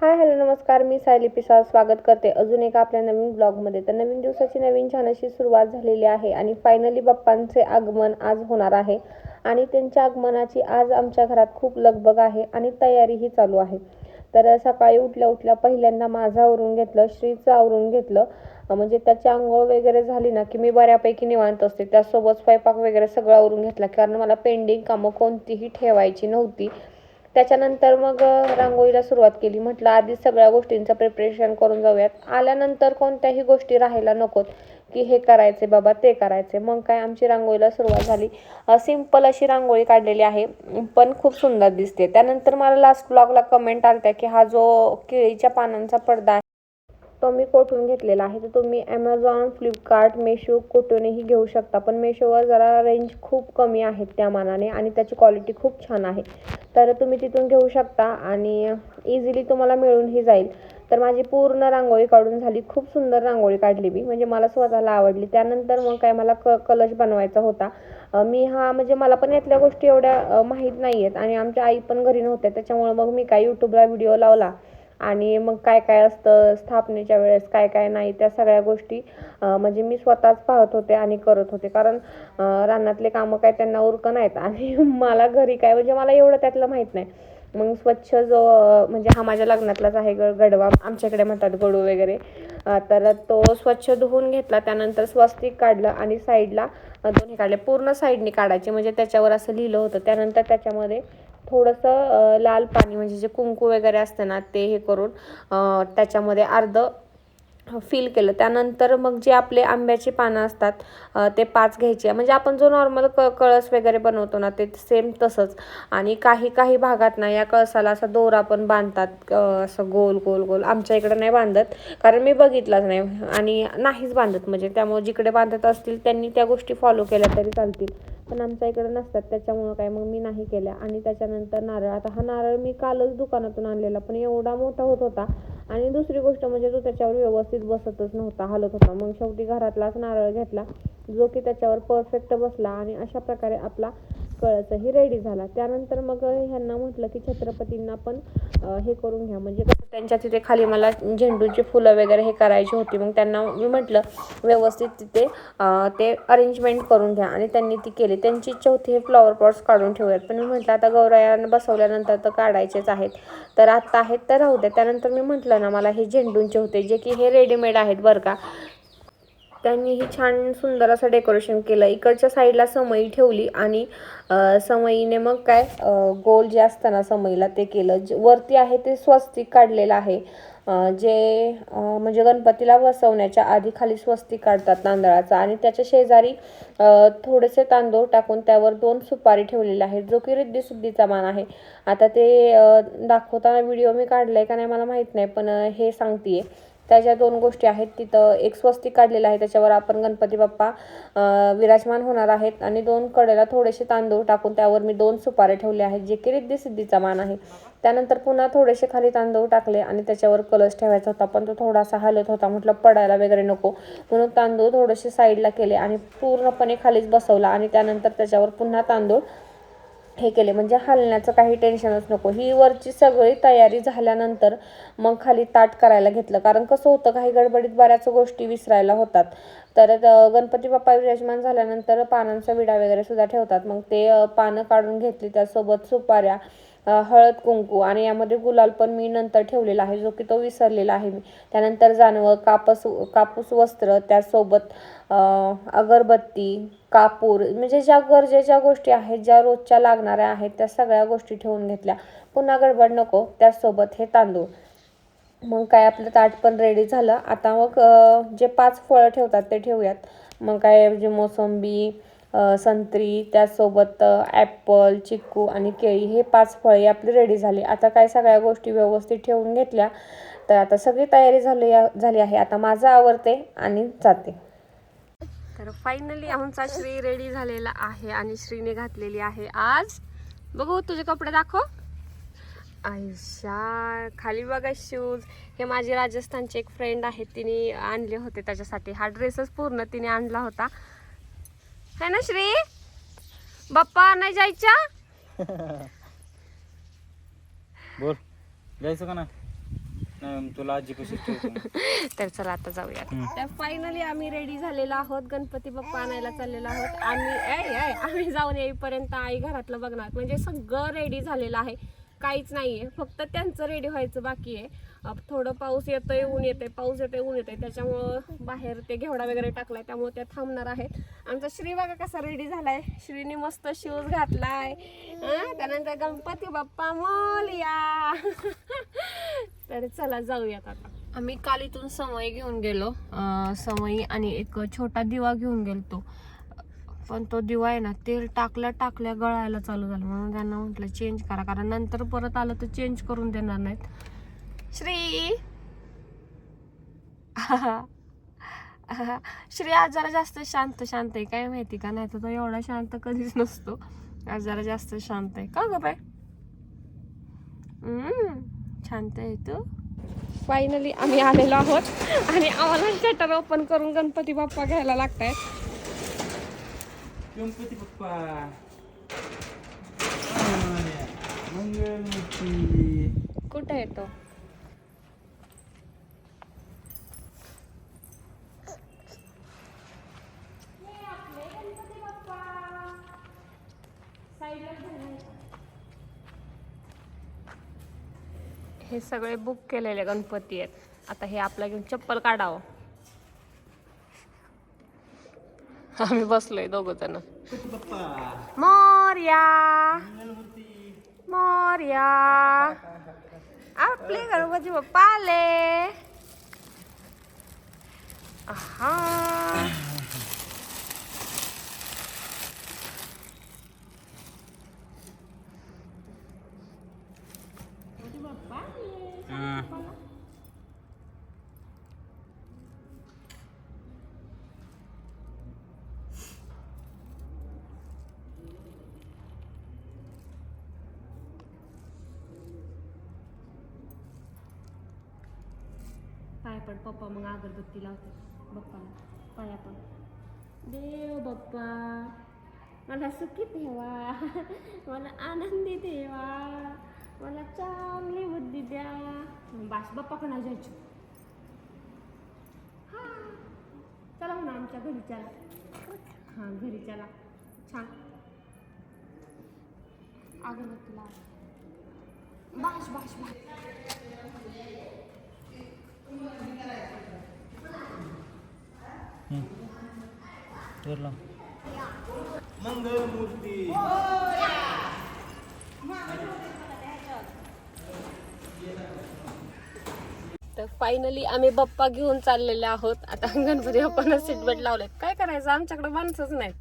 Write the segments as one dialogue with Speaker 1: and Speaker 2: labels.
Speaker 1: Hi hello नमस्कार. मी सायली पिसाळ स्वागत करते अजून एका आपल्या नवीन ब्लॉगमध्ये. तर नवीन दिवसाची नवीन छान अशी सुरुवात झालेली आहे आणि फायनली बाप्पांचे आगमन आज होणार आहे. आणि त्यांच्या आगमनाची आज आमच्या घरात खूप लगबग आहे आणि तयारीही चालू आहे. तर सकाळी उठल्या उठल्या पहिल्यांदा माझं आवरून घेतलं श्रीचं आवरून घेतलं. म्हणजे त्याची आंघोळ वगैरे झाली ना की मी बऱ्यापैकी निवांत असते. त्यासोबत स्वयंपाक वगैरे सगळं आवरून घेतला. कारण मला पेंडिंग कामं कोणतीही ठेवायची नव्हती. त्याच्यानंतर मग रांगोळीला सुरुवात केली. म्हटलं आधी सगळ्या गोष्टींचं प्रिपरेशन करून जाऊयात. आल्यानंतर कोणत्याही गोष्टी राहायला नकोत. की हे करायचे बाबा ते करायचे मग काय आमची रांगोळीला सुरुवात झाली. सिंपल अशी रांगोळी काढलेली आहे. पण खूप सुंदर दिसते. त्यानंतर मला लास्ट ब्लॉगला कमेंट आलत्या की हा जो केळीच्या पानांचा पडदा आहे तो मी कोठून घेतलेला आहे तर तुम्ही ॲमेझॉन फ्लिपकार्ट मेशो कुठूनही घेऊ शकता. पण मेशोवर जरा रेंज खूप कमी आहेत त्या मानाने आणि त्याची क्वालिटी खूप छान आहे. तर तुम्ही तिथून घेऊ शकता आणि इझिली तुम्हाला मिळूनही जाईल. तर माझी पूर्ण रांगोळी काढून झाली खूप सुंदर रांगोळी काढली मी. म्हणजे मला स्वतःला आवडली. त्यानंतर मग काय मला क कलश बनवायचा होता. मी हा म्हणजे मला पण यातल्या गोष्टी एवढ्या माहीत नाही आहेत आणि आमच्या आई पण घरी नव्हत्या. त्याच्यामुळं मग मी काय यूट्यूबला व्हिडिओ लावला. आणि मग काय काय असतं स्थापनेच्या वेळेस काय काय नाही त्या सगळ्या गोष्टी म्हणजे मी स्वतःच पाहत होते आणि करत होते. कारण रानातले कामं काय त्यांना उरकं नाहीत. आणि मला घरी काय म्हणजे मला एवढं त्यातलं माहीत नाही. मग स्वच्छ जो म्हणजे हा माझ्या लग्नातलाच आहे ग गडवा. आमच्याकडे म्हणतात गडू वगैरे. तर तो स्वच्छ धुवून घेतला. त्यानंतर स्वस्तिक काढलं आणि साईडला दोन्ही काढले. पूर्ण साईडनी काढायचे. म्हणजे त्याच्यावर असं लिहिलं होतं. त्यानंतर त्याच्यामध्ये थोडंसं लाल पाणी म्हणजे जे कुंकू वगैरे असतं ना ते हे करून त्याच्यामध्ये अर्ध फील केलं. त्यानंतर मग जे आपले आंब्याची पानं असतात ते पाच घ्यायचे. म्हणजे आपण जो नॉर्मल क कळस वगैरे बनवतो ना ते सेम तसंच. आणि काही काही भागात ना या कळसाला असा दोरा पण बांधतात असं गोल गोल गोल. आमच्या इकडं नाही बांधत कारण मी बघितलंच नाही. आणि नाहीच बांधत. म्हणजे त्यामुळे जिकडे बांधत असतील त्यांनी त्या गोष्टी फॉलो केल्या तरी चालतील. पण आमच्या इकडे नसतात त्याच्यामुळं काय मग मी नाही केल्या. आणि त्याच्यानंतर नारळ आता हा नारळ मी कालच दुकानातून आणलेला पण एवढा मोठा होत होता. आणि दुसरी गोष्ट म्हणजे तो त्याच्यावर व्यवस्थित बसतच नव्हता हलत होता. मग शेवटी घरातलाच नारळ घेतला जो की त्याच्यावर परफेक्ट बसला. आणि अशा प्रकारे आपला कळसही रेडी झाला. त्यानंतर मग ह्यांना म्हटलं की छत्रपतींना पण हे करून घ्या. म्हणजे कसं त्यांच्या तिथे खाली मला झेंडूची फुलं वगैरे हे करायची होती. मग त्यांना मी म्हटलं व्यवस्थित तिथे ते अरेंजमेंट करून घ्या. आणि त्यांनी ती केली. त्यांची इच्छा होती हे फ्लॉवर पॉट्स काढून ठेवूयात. पण मी म्हटलं आता गौरायांना बसवल्यानंतर तर काढायचेच आहेत. तर आत्ता आहेत तर राहू द्या. त्यानंतर मी म्हटलं ना मला हे झेंडूंचे होते जे की हे रेडीमेड आहेत बरं का. त्यांनीही छान सुंदर असं डेकोरेशन केलं. इकडच्या साईडला समई ठेवली आणि समईने मग काय गोल जे असतं ना समईला ते केलं. जे वरती आहे ते स्वस्तिक काढलेलं आहे. जे म्हणजे गणपतीला बसवण्याच्या आधी खाली स्वस्तिक काढतात तांदळाचा आणि त्याच्या शेजारी थोडेसे तांदूळ टाकून त्यावर दोन सुपारी ठेवलेले आहेत. जो की रिद्धी मान आहे. आता ते दाखवताना व्हिडिओ मी काढला आहे का नाही मला माहीत नाही पण हे सांगते आहे त्याच्या दोन गोष्टी आहेत तिथं एक स्वस्तिक काढलेलं आहे त्याच्यावर आपण गणपती बाप्पा विराजमान होणार आहेत आणि दोन कडेला थोडेसे तांदूळ टाकून त्यावर मी दोन सुपारे ठेवले आहेत जे की रिद्धी सिद्धीचा मान आहे. त्यानंतर पुन्हा थोडेसे खाली तांदूळ टाकले आणि त्याच्यावर कलश ठेवायचा होता पण तो थोडासा हलत होता म्हटलं पडायला वगैरे नको. म्हणून तांदूळ थोडेसे साईडला केले आणि पूर्णपणे खालीच बसवला आणि त्यानंतर त्याच्यावर पुन्हा तांदूळ हे केले. म्हणजे हलण्याचं काही टेन्शनच नको. ही वरची सगळी तयारी झाल्यानंतर मग खाली ताट करायला घेतलं. कारण कसं होतं काही गडबडीत बऱ्याच गोष्टी विसरायला होतात. तर गणपती बाप्पा विराजमान झाल्यानंतर पानांचा विडा वगैरे सुद्धा ठेवतात. मग ते पानं काढून घेतली त्यासोबत सुपाऱ्या हळद कुंकू आणि यामध्ये गुलाल पण मी नंतर ठेवलेला आहे जो की तो विसरलेला आहे मी. त्यानंतर जानवं कापस कापूस वस्त्र त्यासोबत अगरबत्ती कापूर म्हणजे ज्या गरजेच्या गोष्टी आहेत ज्या रोजच्या लागणाऱ्या आहेत त्या सगळ्या गोष्टी ठेवून घेतल्या. पुन्हा गडबड नको त्यासोबत हे तांदूळ. मग काय आपलं ताट पण रेडी झालं. आता मग जे पाच फळं ठेवतात ते ठेवूयात. मग काय म्हणजे मोसंबी संत्री त्यासोबत ॲपल चिक्कू आणि केळी हे पाच फळे आपली रेडी झाली. आता काय सगळ्या गोष्टी व्यवस्थित ठेवून घेतल्या. तर आता सगळी तयारी झाली झाली आहे. आता माझं आवडते आणि जाते. तर फायनली आमचा श्री रेडी झालेला आहे आणि श्रीने घातलेली आहे आज. बघू तुझे कपडे दाखव. आयशा खाली बघा शूज हे माझे राजस्थानचे एक फ्रेंड आहेत तिने आणले होते त्याच्यासाठी. हा ड्रेसच पूर्ण तिने आणला होता. है ना श्री? बाप्पा नाही जायच्या?
Speaker 2: बोल. जायचं का ना? नाही तुला आजी
Speaker 1: तर चला आता जाऊया तर फायनली आम्ही रेडी झालेलो आहोत. गणपती बाप्पा आणायला चाललेलो आहोत. आम्ही आम्ही जाऊन येईपर्यंत आई घरातलं बघणार. म्हणजे सगळं रेडी झालेलं आहे. काहीच नाही आहे फक्त त्यांचं रेडी व्हायचं बाकी आहे. थोडं पाऊस येतोय ऊन येते पाऊस येतोय ऊन येते त्याच्यामुळं बाहेर ते घेवडा वगैरे टाकलाय त्यामुळे त्या थांबणार आहेत. आमचा श्री बघा कसा रेडी झालाय. श्रीने मस्त शूज घातलाय. त्यानंतर गणपती बाप्पा मोलया. तर चला जाऊयात आता. आम्ही काल इथून समय घेऊन गेलो. अं, समई आणि एक छोटा दिवा घेऊन गेलो पण तो दिवा आहे ना तेल टाकल्या टाकल्या गळायला चालू झालं. म्हणून त्यांना म्हटलं चेंज करा. कारण नंतर परत आलं तर चेंज करून देणार नाहीत. श्री! श्री आज जरा जास्त शांत शांत आहे. काय माहिती का? नाही तर तो एवढा शांत कधीच नसतो. आज जरा जास्त शांत आहे. का ग बाय शांत आहे तू. फायनली आम्ही आलेलो आहोत. आणि आम्हाला शटर ओपन करून गणपती बाप्पा घ्यायला लागतायत.
Speaker 2: गणपती बाप्पा मंगलमूर्ती
Speaker 1: कुठे येतो हे सगळे बुक केलेले गणपती आहेत. आता हे आपला घेऊन चप्पल काढावं. आम्ही बसलोय दोघ जण मोर्या. मोर्या. आपले गणपती बाप्पा आले. आहा. पाय पड पप्पा मग अगरबत्ती लावते बाप्पाला पाया पड देव बाप्पा मला सुखी ठेवा मला आनंदी ठेवा मला चांगली बुद्धी द्या बास बाप्पा कोणा जायची हा चला म्हणा आमच्या घरी चला हां घरी चला छान अगरबत्ती लावा बास बास बास तर फायनली आम्ही बाप्पा घेऊन चाललेले आहोत. आता गणपती बाप्पांना सीट बेल्ट लावलेत. काय करायचं? आमच्याकडे माणसंच नाहीत.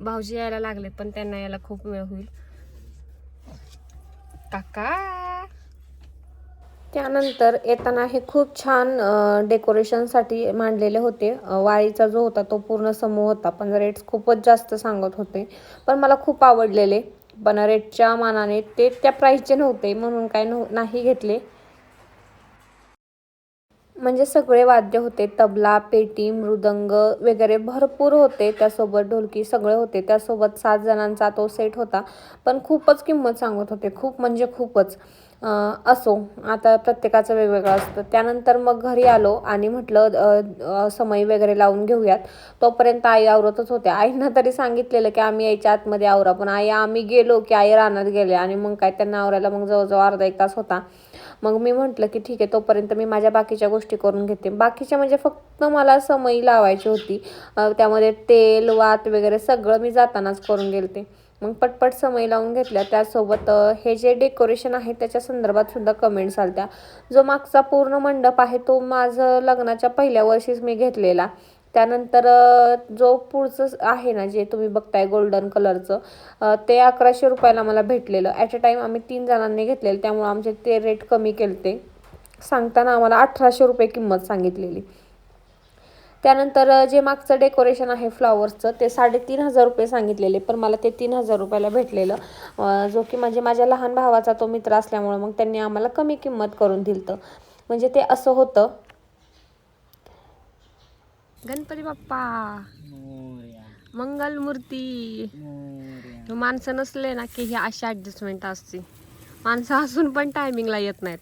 Speaker 1: भाऊजी यायला लागले पण त्यांना यायला खूप वेळ होईल. काका! त्यानंतर येताना हे खूप छान डेकोरेशनसाठी मांडलेले होते. वाळीचा जो होता तो पूर्ण समूह होता पण रेट्स खूपच जास्त सांगत होते. पण मला खूप आवडलेले पण रेटच्या मानाने ते त्या प्राईसचे नव्हते म्हणून काय नव्ह नाही घेतले. म्हणजे सगळे वाद्य होते तबला पेटी मृदंग वगैरे भरपूर होते त्यासोबत ढोलकी सगळे होते. त्यासोबत सात जणांचा तो सेट होता. पण खूपच किंमत सांगत होते. खूप म्हणजे खूपच. असो. आता प्रत्येकाचं वेगवेगळं असतं. त्यानंतर मग घरी आलो आणि म्हटलं समय वगैरे लावून घेऊयात. तोपर्यंत आई आवरतच होत्या. आईनं तरी सांगितलेलं की आम्ही यायच्या आतमध्ये आवरा. पण आई आम्ही गेलो की आई रानात गेले आणि मग काय त्यांना आवरायला मग जवळजवळ अर्धा एक तास होता. मग मी म्हटलं की ठीक आहे तोपर्यंत मी माझ्या बाकीच्या गोष्टी करून घेते. बाकीच्या म्हणजे फक्त मला समई लावायची होती. त्यामध्ये तेल वात वगैरे सगळं मी जातानाच करून गेलते. मग पटपट समय लावून घेतल्या. त्यासोबत हे जे डेकोरेशन आहे त्याच्या संदर्भात सुद्धा कमेंट्स आलत्या. जो मागचा पूर्ण मंडप आहे तो माझं लग्नाच्या पहिल्या वर्षीच मी घेतलेला. त्यानंतर जो पुढचं आहे ना जे तुम्ही बघताय गोल्डन कलरचं ते अकराशे रुपयाला मला भेटलेलं. ॲट अ टाईम आम्ही तीन जणांनी घेतलेलं त्यामुळे आमचे ते रेट कमी केलते. सांगताना आम्हाला अठराशे रुपये किंमत सांगितलेली. त्यानंतर जे मागचं डेकोरेशन आहे फ्लॉवर्सचं ते साडेतीन हजार रुपये सांगितलेले पण मला ते तीन हजार रुपयाला भेटलेलं. जो की म्हणजे माझ्या लहान भावाचा तो मित्र असल्यामुळं मग त्यांनी आम्हाला कमी किंमत करून दिलतं. म्हणजे ते असं होतं. गणपती बाप्पा.
Speaker 2: मोरया.
Speaker 1: मंगल मूर्ती माणसं नसले ना की ही अशी ॲडजस्टमेंट असते. माणसं असून पण टायमिंगला येत नाहीत.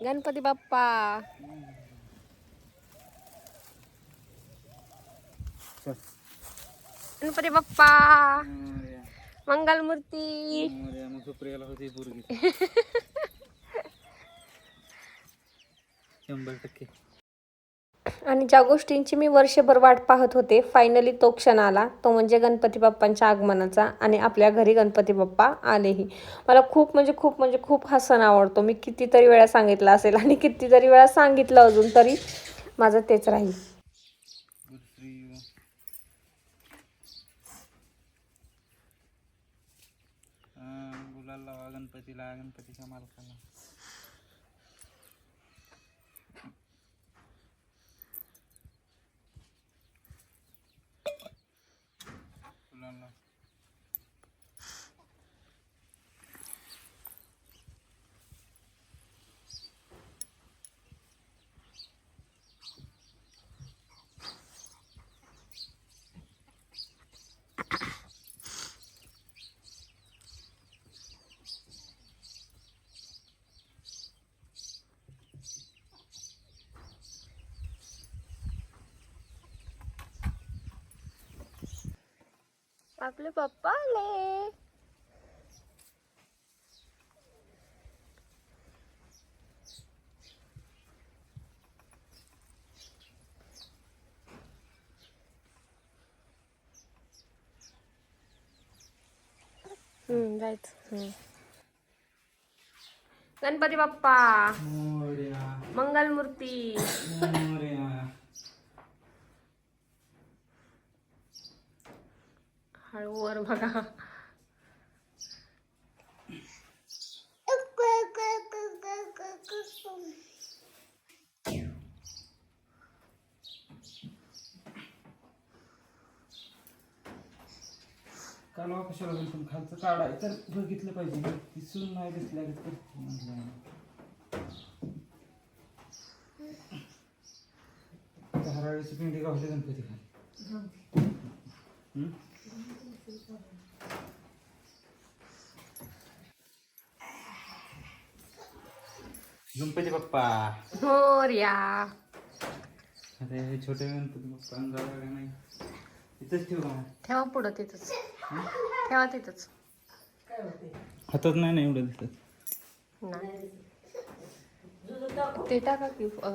Speaker 1: गणपती बाप्पा गणपती बाप्पा मंगलमूर्ती
Speaker 2: मग सुप्रियाला होती पोरगी शंभर टक्के
Speaker 1: आणि ज्या गोष्टींची मी वर्षभर वाट पाहत होते फायनली तो क्षण आला. तो म्हणजे गणपती बाप्पांच्या आगमनाचा आणि आपल्या घरी गणपती बाप्पा आलेही. मला खूप म्हणजे खूप म्हणजे खूप हा सण आवडतो. मी कितीतरी वेळा सांगितलं असेल आणि कितीतरी वेळा सांगितलं अजून तरी माझं तेच राहील.
Speaker 2: गणपतीला गणपतीच्या मालकाला गुलाल लावा.
Speaker 1: आपले पप्पा आले हम्म जायचं हम्म. गणपती बाप्पा
Speaker 2: मोरया
Speaker 1: मंगलमूर्ती
Speaker 2: मोरया
Speaker 1: हळूवर बघा.
Speaker 2: कालवा कशाला पण खालचं काढाय तर बघितलं पाहिजे. दिसून नाही दिसल्या तर हराळीची पिंडी गावली गणपती खाली? गणपती बाप्पा.
Speaker 1: मोर्या
Speaker 2: आता हे छोटे गणपती बाप्पा अंगावर नाही? इथंच ठेव का?
Speaker 1: ठेवा पुढं तिथंच. ठेवा तिथंच.
Speaker 2: हातात नाही ना एवढं दिसत?
Speaker 1: नाही. ते टाका की अ,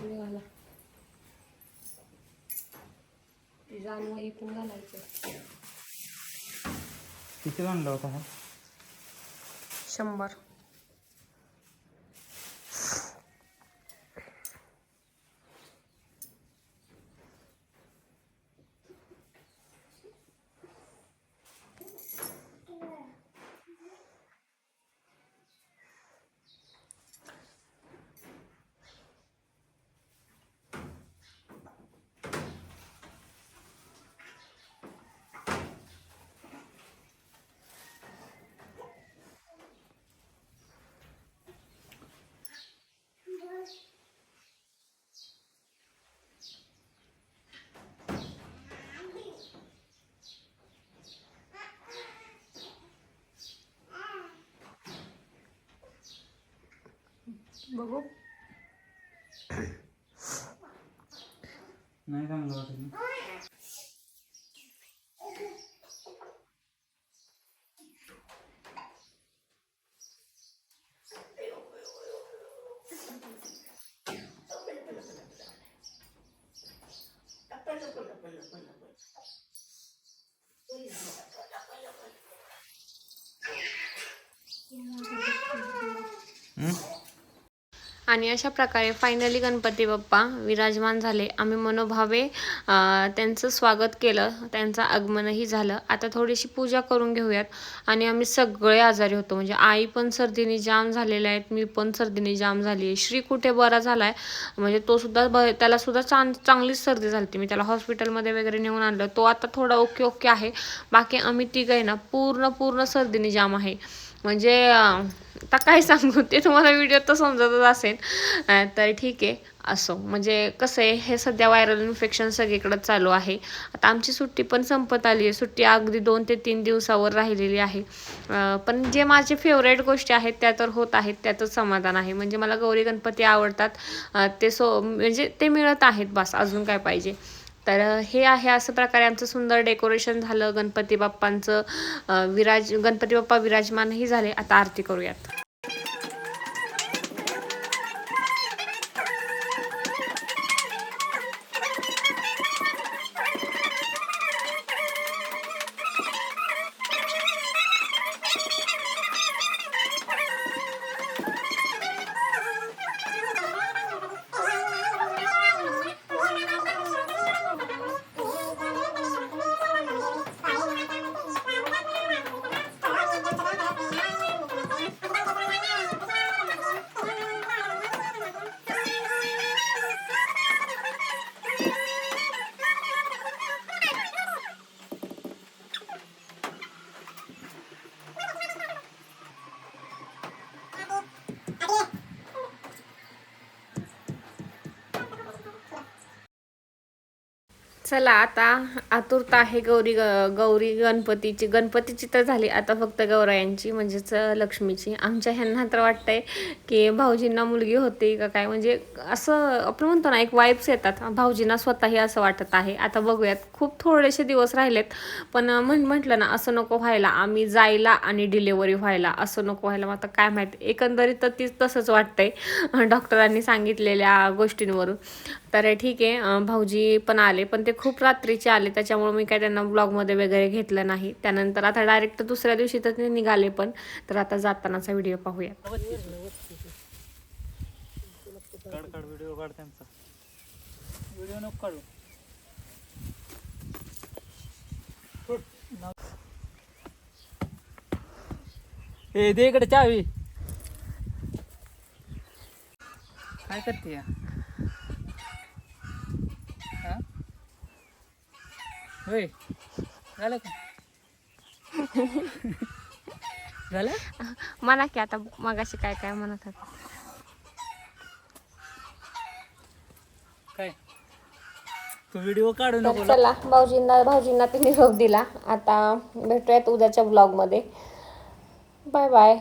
Speaker 1: हे घाला. ते जानवं इकून घालायचं.
Speaker 2: किती आणला होता हा
Speaker 1: शंभर.
Speaker 2: Bagus. Hmm?
Speaker 1: आणि अशा प्रकारे फायनली गणपती बाप्पा विराजमान झाले. आम्ही मनोभावे त्यांचं स्वागत केलं. त्यांचं आगमनही झालं. आता थोडीशी पूजा करून घेऊयात. आणि आम्ही सगळे आजारी होतो. म्हणजे आई पण सर्दीने जाम झालेल्या आहेत. मी पण सर्दीने जाम झाली आहे. श्री कुठे बरा झाला आहे म्हणजे तो सुद्धा ब त्याला सुद्धा चांग चांगलीच सर्दी झाली मी त्याला हॉस्पिटलमध्ये वगैरे नेऊन आणलं. तो आता थोडा ओके ओके आहे. बाकी आम्ही तिघं ना पूर्ण पूर्ण सर्दीने जाम आहे. म्हणजे आता काय सांगू? ते तुम्हाला व्हिडिओ तर समजतच असेल. तर ठीक आहे. असो. म्हणजे कसं आहे हे सध्या व्हायरल इन्फेक्शन सगळीकडं चालू आहे. आता आमची सुट्टी पण संपत आली आहे. सुट्टी अगदी दोन ते तीन दिवसावर राहिलेली आहे. पण जे माझे फेवरेट गोष्टी आहेत त्या तर होत आहेत. त्यातच समाधान आहे. म्हणजे मला गौरी गणपती आवडतात. ते सो म्हणजे ते मिळत आहेत. बस अजून काय पाहिजे? तर हे आहे असं प्रकारे आमचं सुंदर डेकोरेशन झालं. गणपती बाप्पांचं विराज गणपती बाप्पा विराजमानही झाले. आता आरती करूयात. चला आता आतुरता आहे गौरी ग- गौरी गणपतीची. गणपतीची तर झाली आता फक्त गौरायांची म्हणजेच लक्ष्मीची. आमच्या ह्यांना तर वाटतंय की भाऊजींना मुलगी होते का काय? म्हणजे असं आपण म्हणतो ना एक वाईब्स येतात. भाऊजींना स्वतःही असं वाटत आहे. आता बघूयात खूप थोडेसे दिवस राहिलेत पण म्हण म्हटलं ना असं नको व्हायला. आम्ही जायला आणि डिलेवरी व्हायला. असं नको व्हायला. मग आता काय माहिती? एकंदरीत तर तीच तसंच वाटतंय डॉक्टरांनी सांगितलेल्या गोष्टींवरून. तर ठीक आहे भाऊजी पण आले पण ते खूप रात्रीचे आले त्याच्यामुळे मी काय त्यांना ब्लॉगमध्ये वगैरे घेतलं नाही. त्यानंतर आता डायरेक्ट दुसऱ्या दिवशी तर ते निघाले पण तर आता जातानाचा व्हिडिओ पाहूया
Speaker 2: व्हिडिओ काढ त्यांचा. व्हिडिओ नको काढू. ए दे इकडे चावी. काय करते या? होय. झालं का? झालं?
Speaker 1: म्हणा की आता मगाशी काय काय म्हणत होता.
Speaker 2: काय? तू व्हिडिओ काढू
Speaker 1: तर
Speaker 2: नको
Speaker 1: चला भाऊजींना भाऊजींना ते निरोप दिला. आता भेटूयात उद्याच्या ब्लॉगमध्ये बाय बाय